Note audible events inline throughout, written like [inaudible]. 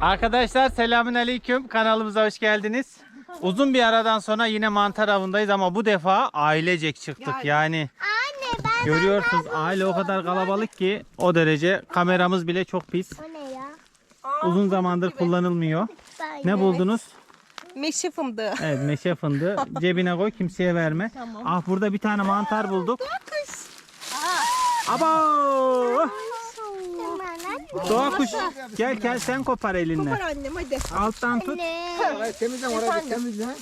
Arkadaşlar selamünaleyküm. Kanalımıza hoş geldiniz. Uzun bir aradan sonra yine mantar avındayız ama bu defa ailecek çıktık. Yani Anne ben görüyorsunuz aile o kadar kalabalık ki o derece kameramız bile çok pis. O ne ya? Uzun zamandır kullanılmıyor. Ben Ne buldunuz? Meşe fındığı. Evet meşe fındığı. [laughs] Cebine koy kimseye verme. Tamam. Ah burada bir tane mantar bulduk. Kuş. Anne. Doğa kuş. Gel gel sen kopar elinle. Kopar annem hadi. Alttan tut. Anne. Temizlen orayı bir temizlen.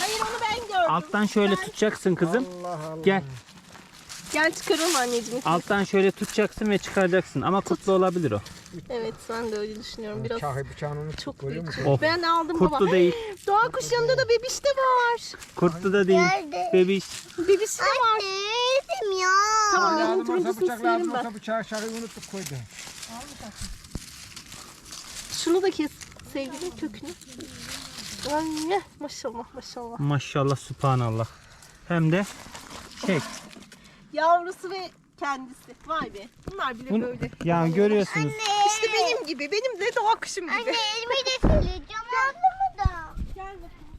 Hayır onu ben gördüm. Alttan şöyle tutacaksın kızım. Allah Allah. Gel. Gel çıkaralım anneciğim. Alttan şöyle tutacaksın ve çıkaracaksın. Ama kurtlu olabilir o. Evet ben de öyle düşünüyorum biraz. Bıçağı bıçağını unuttuk Çok büyük. Of. Ben aldım Kurtlu baba. değil. Doğa kuş yanında da bebiş de var. Kurtlu da değil. Nerede? Bebiş. Bebiş de var. Anne. Tamam ben Lazım onun olsa turuncusunu bıçak lazım silerim ben. olsa bıçağı aşağıya unuttuk koydu. Şunu da kes sevgilim kökünü. Anne maşallah maşallah. Maşallah subhanallah. Hem de şey. Yavrusu ve kendisi. Vay be. Bunlar bile Bunu, böyle. ya görüyorsunuz. İşte benim gibi. Benim de doğa kuşum gibi. Anne elimi de sileceğim aldı mı da?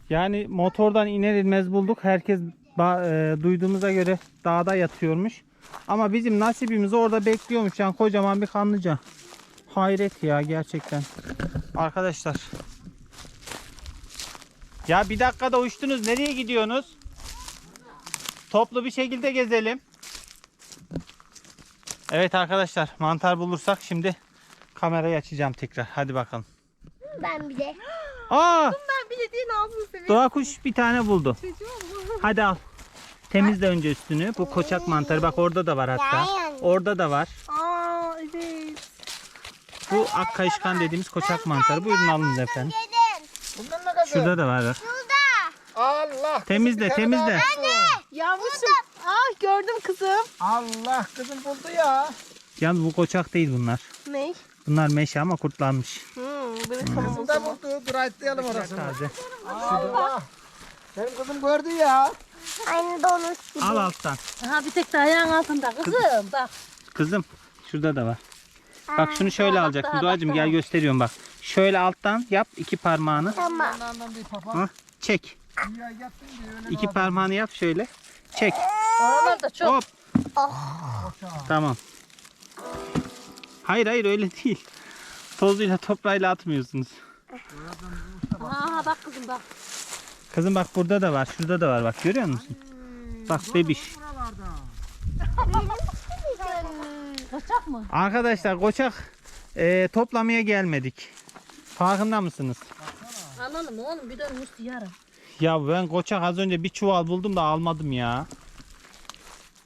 Yani motordan iner inmez bulduk. Herkes ba- e, duyduğumuza göre dağda yatıyormuş. Ama bizim nasibimiz orada bekliyormuş. Yani kocaman bir kanlıca. Hayret ya gerçekten. Arkadaşlar. Ya bir dakikada uçtunuz. Nereye gidiyorsunuz? Toplu bir şekilde gezelim. Evet arkadaşlar mantar bulursak şimdi kamerayı açacağım tekrar. Hadi bakalım. Ben bir de. Aa! Ben bilediğin ağzını seviyorum. Doğa kuş bir tane buldu. Çocuğum. Hadi al. Temizle önce üstünü. Bu koçak mantarı bak orada da var hatta. Orada da var. Aa evet. Bu ak kayışkan dediğimiz koçak mantarı. Buyurun alın efendim. Bundan ne kadar? Şurada da var. Şurada. Allah. Temizle, temizle. Yavrucuğum. Ah gördüm kızım. Allah kızım buldu ya. Yalnız bu koçak değil bunlar. Ne? Bunlar meşe ama kurtlanmış. Hmm, bırakalım o Kızım da zaman. buldu. Dur ayıtlayalım orasını. Taze. Allah. Benim kızım gördü ya. Aynı donuz gibi. Al alttan. Aha bir tek de ayağın altında kızım bak. Kızım şurada da var. Bak şunu şöyle alacaksın. Doğacığım gel gösteriyorum bak. Şöyle alttan yap iki parmağını. Tamam. Ondan bir papa. Hı? Çek. Ya yaptın diye öyle İki parmağını yap şöyle. Çek. Oralarda çok. Hop. Tamam. Hayır hayır öyle değil. Tozuyla toprağıyla atmıyorsunuz. Aha bak kızım bak. Kızım bak burada da var. Şurada da var bak görüyor musun? Bak bebiş. Kaçak mı? Arkadaşlar koçak e, toplamaya gelmedik. Farkında mısınız? Anladım oğlum bir dönmüştü yarım. Ya ben koçak az önce bir çuval buldum da almadım ya.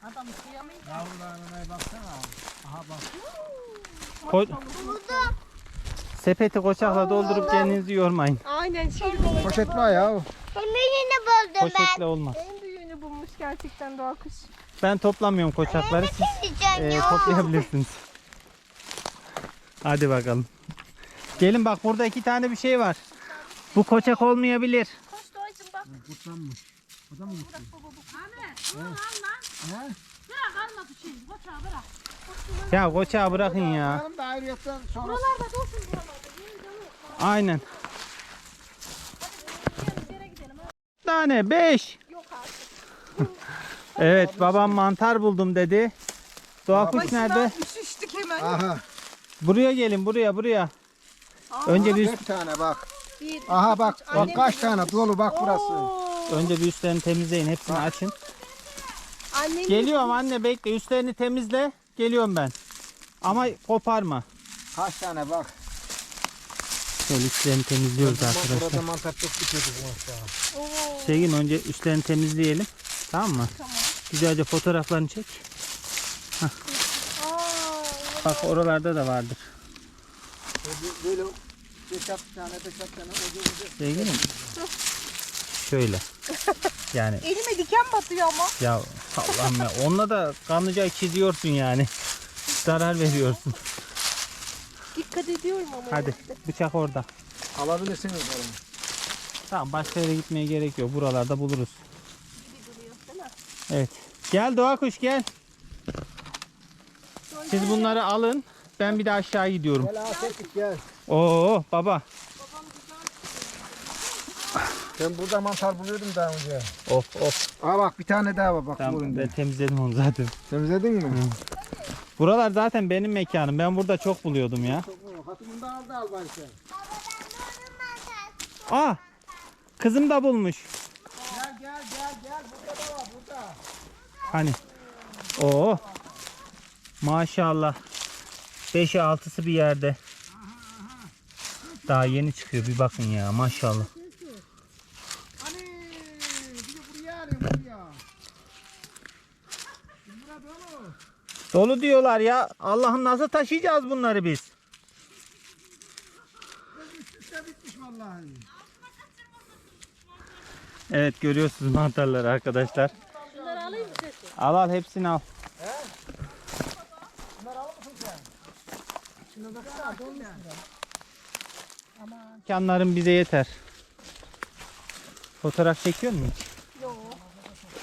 Adam suyamayın. Yavrularına baksana. Aha bak. Ko- Sepeti koçakla doldurup kendinizi yormayın. Aynen olacak. Poşet var ya. Emirini buldum ben. Poşetle olmaz. En büyüğünü bulmuş gerçekten doğa kuş. Ben toplamıyorum koçakları. Siz e, ya. toplayabilirsiniz. Hadi bakalım. Gelin bak burada iki tane bir şey var. Bu koçak olmayabilir. Koş doğacım bak. Kurtlanmış. O da mı gitti? Bırak alma bu şeyi. Kaçağı bırak. Ya koçağı bırakın ya. Buralarda dursun buralarda. Aynen. Gidelim yere gidelim. ha. Tane 5. Yok artık. [laughs] Evet babam mantar buldum dedi. Doğa kuş nerede? Üşüştük hemen. Aha. Buraya gelin buraya buraya. Önce bir Dört tane bak. Bir, Aha bak. Bak Annem kaç tane dolu bak burası. Oo. önce bir üstlerini temizleyin. Hepsini açın. Annem Geliyorum anne bekle. Üstlerini temizle. Geliyorum ben. Ama koparma. Kaç tane bak. Şöyle üstlerini temizliyoruz Burada arkadaşlar. mantar çok bitiyordu bu aşağı. Oo. Sevgin önce üstlerini temizleyelim. Tamam mı? Tamam. Güzelce fotoğraflarını çek. Aa, Bak oralarda da vardır. Böyle tane tane Sevgilim. Şöyle. [laughs] Yani elime diken batıyor ama. ya Allah'ım ya. Onunla da kanlıca çiziyorsun yani. Zarar veriyorsun. [laughs] Dikkat ediyorum ama. Hadi bıçak orada. Alabilirsiniz onu. Tamam başka yere gitmeye gerek yok. Buralarda buluruz. Bir duruyor değil mi? Evet. Gel Doğa kuş gel. Siz bunları alın. ben bir de aşağı gidiyorum. Gel Serpil gel. Oo baba. Ben burada mantar buluyordum daha önce. Of of. Aa bak bir tane daha var bak Tamam ben temizledim onu zaten. Temizledin mi? Buralar zaten benim mekanım. Ben burada çok buluyordum ya. Hatımını da al da al bari sen. Aa! Kızım da bulmuş. Gel gel gel gel burada da var burada. Hani. Oo. Maşallah. 5'i 6'sı bir yerde. Daha yeni çıkıyor bir bakın ya maşallah. Hani bir de buraya alayım buraya. Burada dolu. Dolu diyorlar ya. Allah'ım nasıl taşıyacağız bunları biz? Evet görüyorsunuz mantarları arkadaşlar. Şunları alayım mı sesi? Al al hepsini al. Mekanlarım bize yeter. Fotoğraf çekiyor musun hiç? Yok.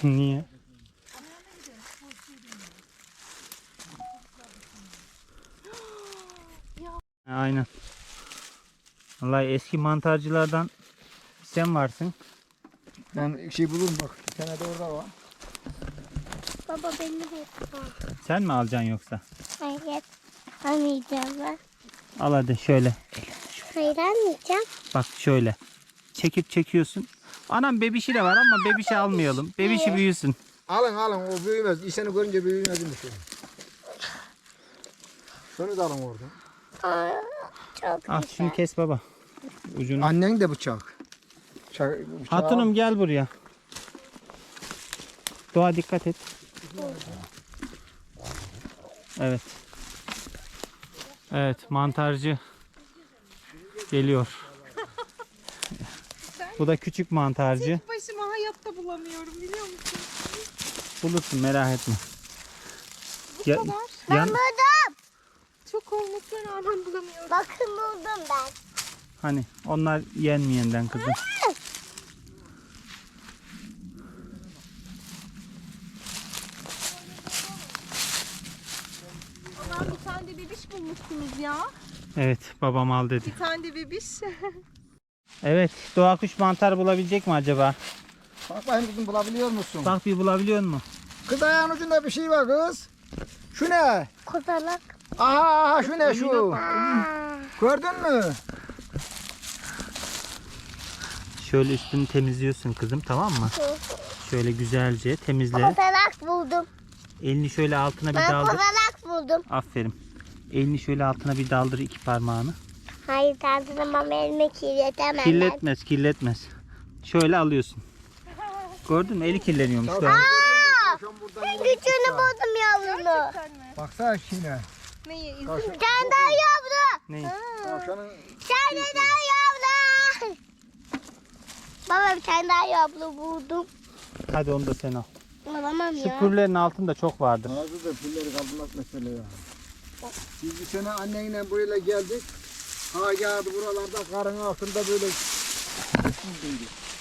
Niye? Aynen. Vallahi eski mantarcılardan sen varsın. Ben şey bulurum bak. Bir tane de orada var. Baba beni de Sen mi alacaksın yoksa? Hayır. Almayacağım ben. Al hadi şöyle. Hayır almayacağım. Bak şöyle. Çekip çekiyorsun. Anam bebişi de var ama bebişi almayalım. Bebişi büyüsün. Alın alın o büyümez. İseni görünce büyümez mi? Şunu da alın orada. Aa, çok Al güzel. şunu kes baba. Ucunu. Annen de bıçak. Bıçak, bıçağı Hatunum gel buraya. Doğa dikkat et. Evet. Evet mantarcı geliyor. [laughs] Bu da küçük mantarcı. Başıma hayatta bulamıyorum biliyor musun? Bulursun merak etme. Ya, Ben yan, buldum. Çok olmasına rağmen bulamıyorum. Bakın buldum ben. hani onlar yenmeyenden kızım. Ama bir tane de bebiş bulmuşsunuz ya. Evet babam al dedi. Bir tane de bebiş. [laughs] Evet doğa kuş mantar bulabilecek mi acaba? Bak bakayım kızım bulabiliyor musun? Bak bir bulabiliyor mu? Kız ayağın ucunda bir şey var kız. Şu ne? Kozalak. Aha aha şu ne şu? Gördün mü? Şöyle üstünü temizliyorsun kızım tamam mı? Şöyle güzelce temizle. kozalak buldum. Elini şöyle altına bir Ben daldır. kozalak buldum. Aferin. Elini şöyle altına bir daldır iki parmağını. Hayır kaldırmam elimi kirletemem ben. Kirletmez, kirletmez. Şöyle alıyorsun. Gördün mü? Eli kirleniyormuş. Mü? Aa, ben küçüğünü buldum yavrunu. Baksana şimdi. Neyi? İzin Tavşan- mi? Sen daha yavru. Ne? Tavşanın Sen de daha yavru. Baba bir tane daha yavru buldum. Hadi onu da sen al. Alamam Şu ya. pürlerin altında çok vardır. Ağzı da pulleri kaldırmak mesele ya. Biz bir sene annenle buraya geldik. Ha yağdı buralarda karın altında böyle.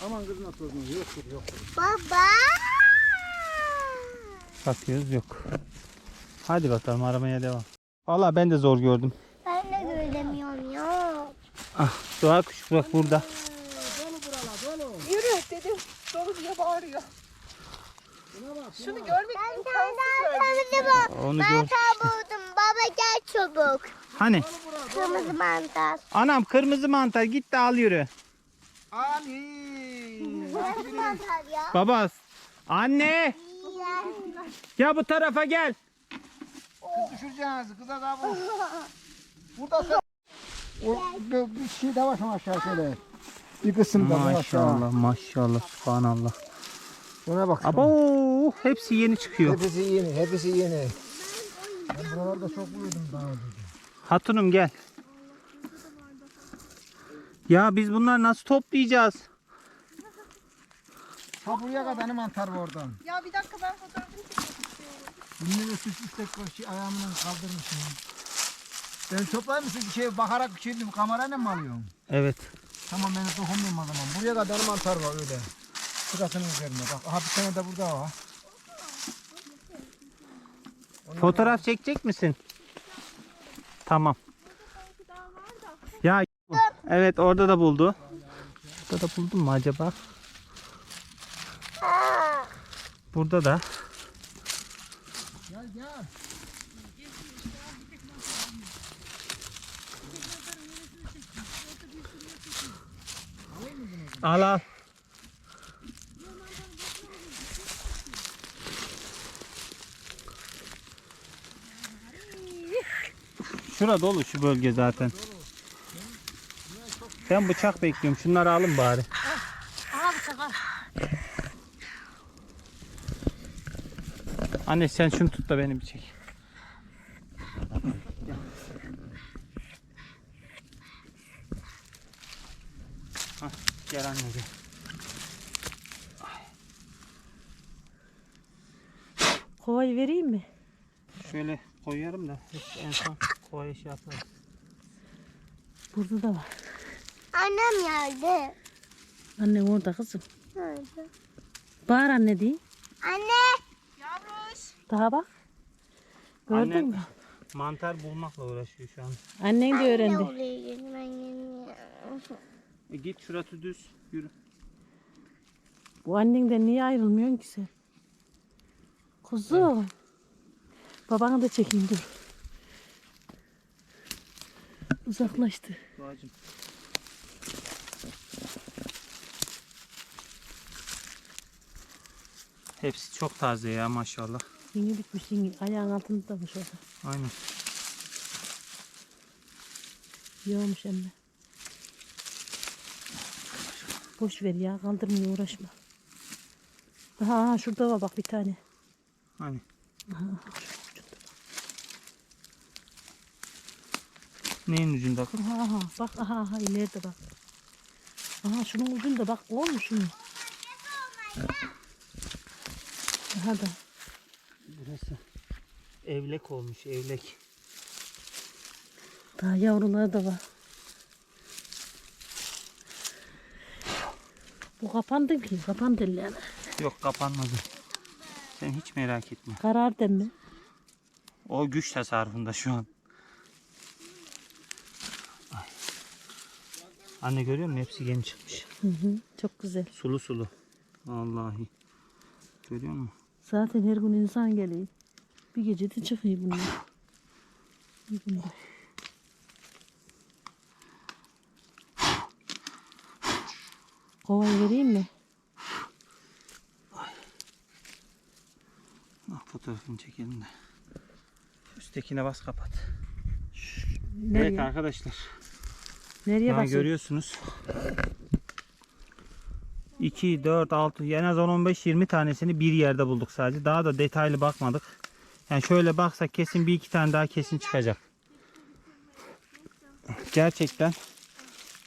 Aman kızım nasıl olsun? Yoktur yoktur. Baba. Bakıyoruz yok. Hadi bakalım aramaya devam. Vallahi ben de zor gördüm. Ben de göremiyorum ya. Ah, doğa kuş bak burada. Yürü dedim. Dolu diye bağırıyor. Şunu görmek Ben imkansız. tane daha kırmızı Onu mantar gör. buldum. Baba gel çabuk. Hani? Kırmızı mantar. Anam kırmızı mantar git de al yürü. Ali. Kırmızı mantar ya. Anne. Ya bu tarafa gel. Kız düşüreceğiz. Kıza daha bu. [laughs] Burada sen. O, bir, bir şey de var şu aşağı şöyle. Bir kısım da var aşağı. Maşallah maşallah subhanallah. Ona bak. şuna. Abo hepsi yeni çıkıyor. Hepsi yeni, hepsi yeni. Ben buralarda çok buluyordum daha önce. Hatunum gel. Ya biz bunları nasıl toplayacağız? Ha buraya kadar ne mantar var oradan. Ya bir dakika ben fotoğrafını istiyorum. Bunları üst üste koş, ayağımdan kaldırmışım. Ben toplar mısın? Şey bakarak şimdi kamerayla mı alıyorum? Evet. Tamam ben de dokunmuyorum o zaman. Buraya kadar mantar var öyle. Sırasının üzerinde bak. Aha bir tane de burada var. Fotoğraf çekecek misin? Tamam. Ya evet orada da buldu. Burada da buldun mu acaba? Burada da. Al al. Şura dolu şu bölge zaten. Ben bıçak bekliyorum. Şunları alın bari. Aha bıçak al. Anne sen şunu tut da beni bir çek. Hah, gel anne gel. Kovayı vereyim mi? Şöyle en son kovaya şey yaparım. Burada da var. Annem geldi. Annen orada kızım. Nerede? Bağır anne diyeyim. Anne. Daha bak. Gördün mü? Mantar bulmakla uğraşıyor şu an. Annen de Ne öğrendi. oluyor ben yeni. E git şurası düz yürü. Bu annenden niye ayrılmıyorsun ki sen? Kuzum. Babanı da çekeyim dur. Uzaklaştı. Doğacım. Hepsi çok taze ya maşallah. Yeni bitmiş yeni. Ayağın altındamış orada. Aynen. İyi olmuş emme. Boş ver ya kaldırmıyor uğraşma. Aha, aha şurada var bak bir tane. Hani. Neyin ucunda kız? Aha, aha bak aha aha ileride bak. Aha şunun ucunda bak olmuş şunu. Aha da. Burası. Evlek olmuş evlek. Daha yavruları da var. Bu kapandı ki kapandı yani. Yok kapanmadı. Sen hiç merak etme. Karar deme. O güç tasarrufunda şu an. Anne görüyor musun? Hepsi yeni çıkmış. Hı hı, çok güzel. Sulu sulu. Vallahi. Görüyor musun? Zaten her gün insan geliyor. Bir gecede çıkıyor bunlar. Bir. Kovayı vereyim mi? Ah, fotoğrafını çekelim de. Üsttekine bas kapat. Nereye? Evet arkadaşlar. Nereye basıyorsun? görüyorsunuz. 2, 4, 6 en az 10-15-20 tanesini bir yerde bulduk sadece. Daha da detaylı bakmadık. Yani şöyle baksak kesin bir iki tane daha kesin çıkacak. Gerçekten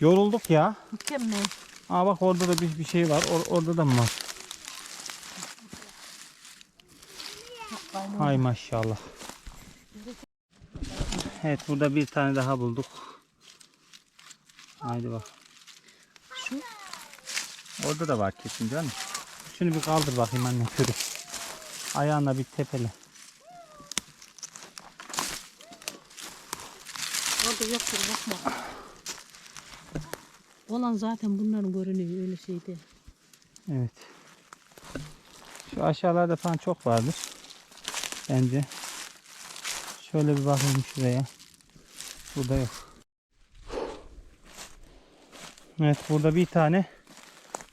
yorulduk ya. Mükemmel. Aa bak orada da bir, bir şey var. Or- orada da mı var? Hay maşallah. Evet burada bir tane daha bulduk. Haydi bak. Şu Orada da var kesin canım. Şunu bir kaldır bakayım anne körü. Ayağına bir tepele. orada yoktur bakma. Olan zaten bunların görünüyor öyle şey değil. Evet. Şu aşağılarda falan çok vardır. Bence. Şöyle bir bakayım şuraya. Burada yok. Evet burada bir tane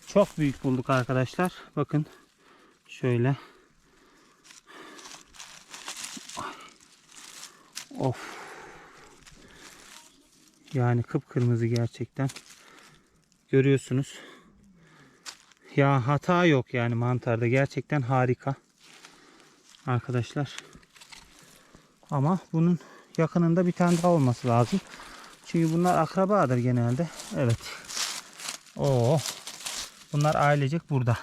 çok büyük bulduk arkadaşlar. Bakın. Şöyle. Of. Yani kıpkırmızı gerçekten. Görüyorsunuz. Ya hata yok yani mantarda. Gerçekten harika. Arkadaşlar. Ama bunun yakınında bir tane daha olması lazım. Çünkü bunlar akrabadır genelde. Evet. Oo. Bunlar ailecek burada.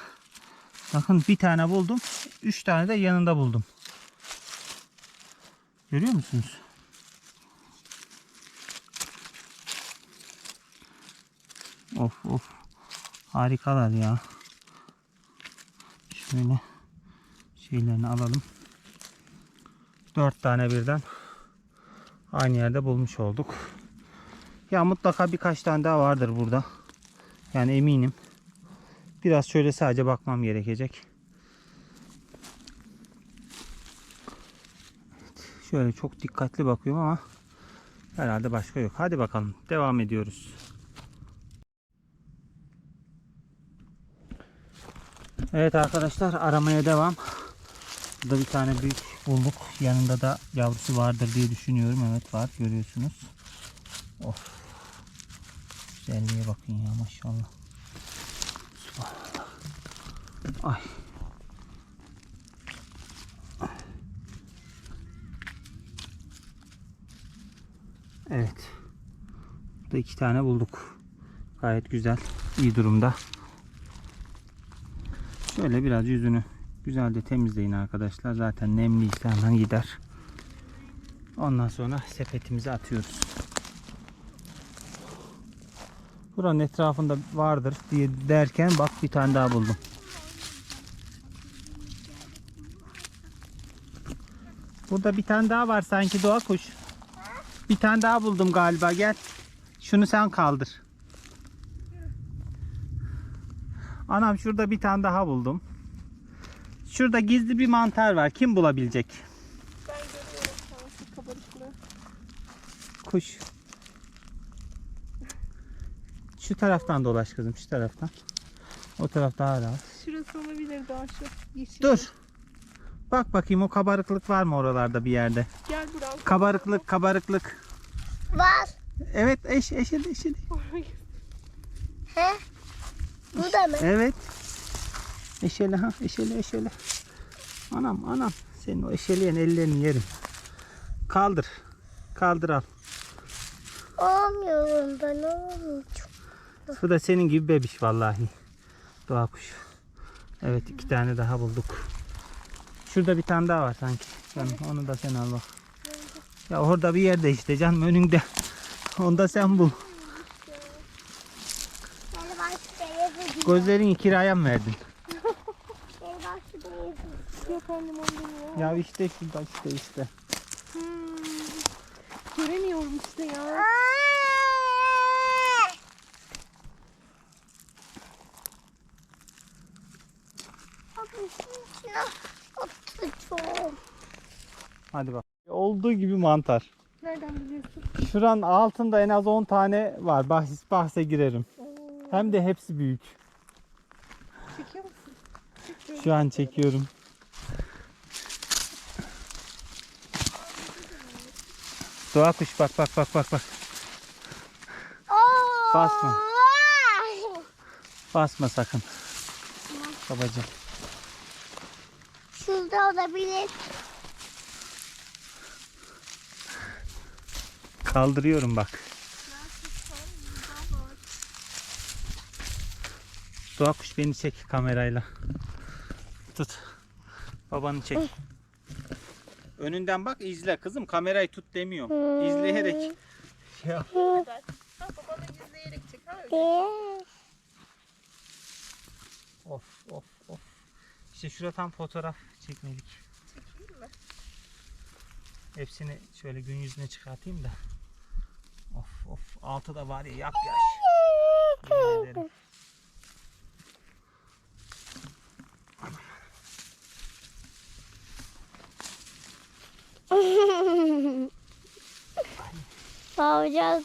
Bakın bir tane buldum. Üç tane de yanında buldum. Görüyor musunuz? Of of. Harikalar ya. Şöyle şeylerini alalım. Dört tane birden. aynı yerde bulmuş olduk. Ya mutlaka birkaç tane daha vardır burada. Yani eminim. Biraz şöyle sadece bakmam gerekecek. Şöyle çok dikkatli bakıyorum ama herhalde başka yok. Hadi bakalım devam ediyoruz. Evet arkadaşlar aramaya devam. Burada bir tane büyük bulduk. Yanında da yavrusu vardır diye düşünüyorum. Evet var görüyorsunuz. Of. Güzelliğe bakın ya maşallah. Subhanallah. Ay. Evet. Burada iki tane bulduk. Gayet güzel. iyi durumda. Şöyle biraz yüzünü güzelce temizleyin arkadaşlar. Zaten nemliyse hemen gider. Ondan sonra sepetimize atıyoruz. Buranın etrafında vardır diye derken bak bir tane daha buldum. Burada bir tane daha var sanki doğa kuş. Bir tane daha buldum galiba gel. Şunu sen kaldır. Anam şurada bir tane daha buldum. Şurada gizli bir mantar var. Kim bulabilecek? Ben görüyorum. Kuş. Şu taraftan dolaş kızım şu taraftan. O taraf daha rahat. Şurası olabilir daha şu yeşil. Dur. Bak bakayım o kabarıklık var mı oralarda bir yerde? Gel Burak. Kabarıklık kabarıklık. Var. Evet eş eşil eşil. He? Bu da mı? Evet. Eşeli ha eşeli eşeli. Anam anam. Senin o eşeleyen ellerini yerim. Kaldır. Kaldır al. Olmuyorum ben Bu da senin gibi bebiş vallahi. Doğa kuşu. Evet iki tane daha bulduk. Şurada bir tane daha var sanki. Canım, onu da sen al bak. Ya orada bir yerde işte canım önünde. Onu da sen bul. Gözlerini kiraya mı verdin? Ya işte şurada işte işte. Hmm. Göremiyorum işte ya. Hadi bak. Olduğu gibi mantar. Nereden biliyorsun? Şuranın altında en az 10 tane var. Bahis bahse girerim. Oo. Hem de hepsi büyük. Çekiyor musun? Çekiyorum. Şu an çekiyorum. Doğa kuş bak bak bak bak bak. Oo. Basma. Basma sakın. Babacığım. Şurada olabilir. Kaldırıyorum bak. Doğa kuş beni çek kamerayla. Tut. Babanı çek. Önünden bak izle kızım kamerayı tut demiyorum. İzleyerek. Ya. Ha babanı izleyerek çek. Ha öyle. Of of of. İşte şurada tam fotoğraf çekmelik. Çekeyim mi? Hepsini şöyle gün yüzüne çıkartayım da. Altı da var ya yap yaş. Yemin ederim.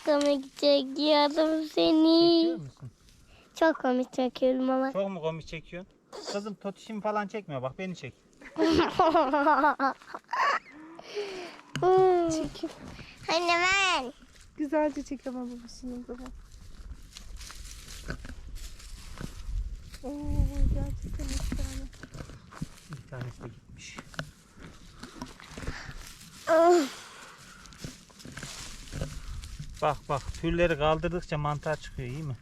Komik çekiyordum seni. Çok komik çekiyorum ama. Çok mu komik çekiyorsun? Kızım totişim falan çekmiyor bak beni çek. [laughs] Çekim. Anne ben. Güzelce çek ama babasının zaman. Oo gerçekten iki tane. Bir tanesi de gitmiş. Bak bak tülleri kaldırdıkça mantar çıkıyor iyi mi?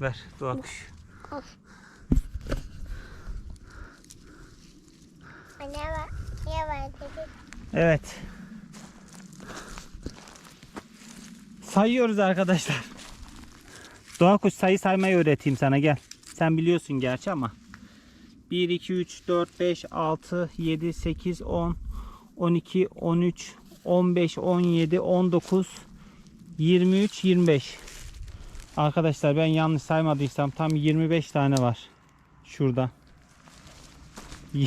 Ver doğa kuş. Anne var. Niye var dedi. Evet. Sayıyoruz arkadaşlar. Doğa kuş sayı saymayı öğreteyim sana gel. Sen biliyorsun gerçi ama. 1, 2, 3, 4, 5, 6, 7, 8, 10, 12, 13, 15, 17, 19, 23, 25. Arkadaşlar ben yanlış saymadıysam tam 25 tane var. Şurada. [laughs]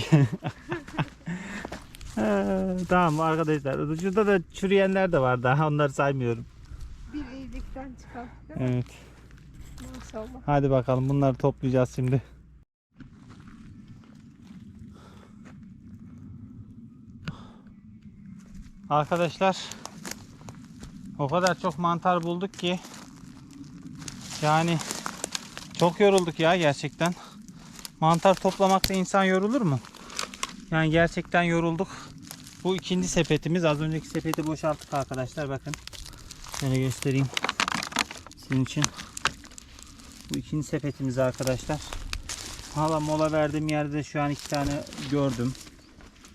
Ee, tamam arkadaşlar. Şurada da çürüyenler de var daha onları saymıyorum. Değil mi? Evet. Maşallah. Hadi bakalım bunları toplayacağız şimdi. Arkadaşlar o kadar çok mantar bulduk ki yani çok yorulduk ya gerçekten. Mantar toplamakta insan yorulur mu? Yani gerçekten yorulduk. Bu ikinci sepetimiz. Az önceki sepeti boşalttık arkadaşlar bakın. Şöyle göstereyim sizin için. Bu ikinci sepetimiz arkadaşlar. Hala mola verdiğim yerde şu an iki tane gördüm.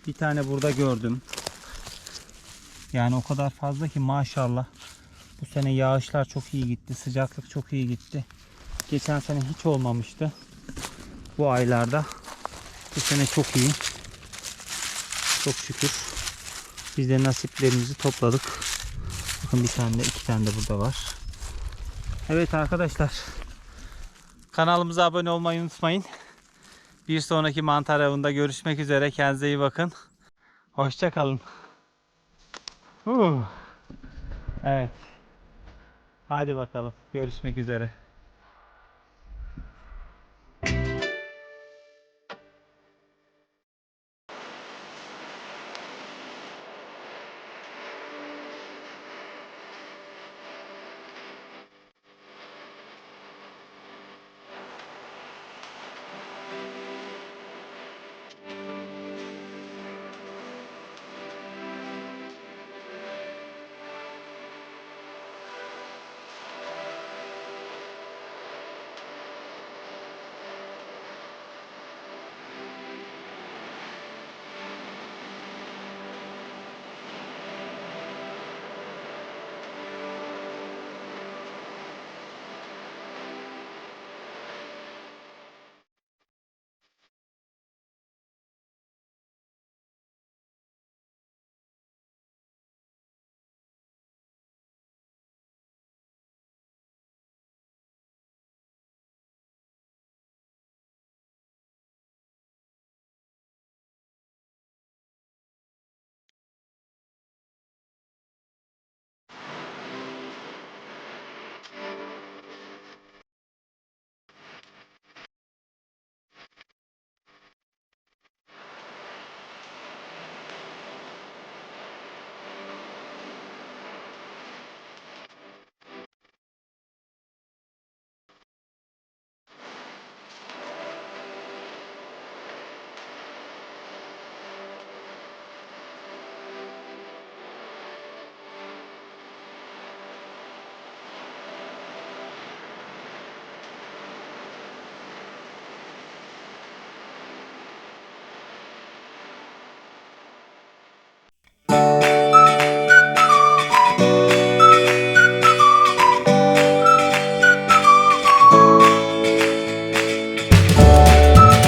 Bir tane burada gördüm. Yani o kadar fazla ki maşallah. Bu sene yağışlar çok iyi gitti. Sıcaklık çok iyi gitti. Geçen sene hiç olmamıştı. Bu aylarda. Bu sene çok iyi. Çok şükür. Biz de nasiplerimizi topladık. Bakın bir tane de iki tane de burada var. Evet arkadaşlar. Kanalımıza abone olmayı unutmayın. Bir sonraki mantar avında görüşmek üzere. Kendinize iyi bakın. Hoşçakalın. Evet. Hadi bakalım. Görüşmek üzere.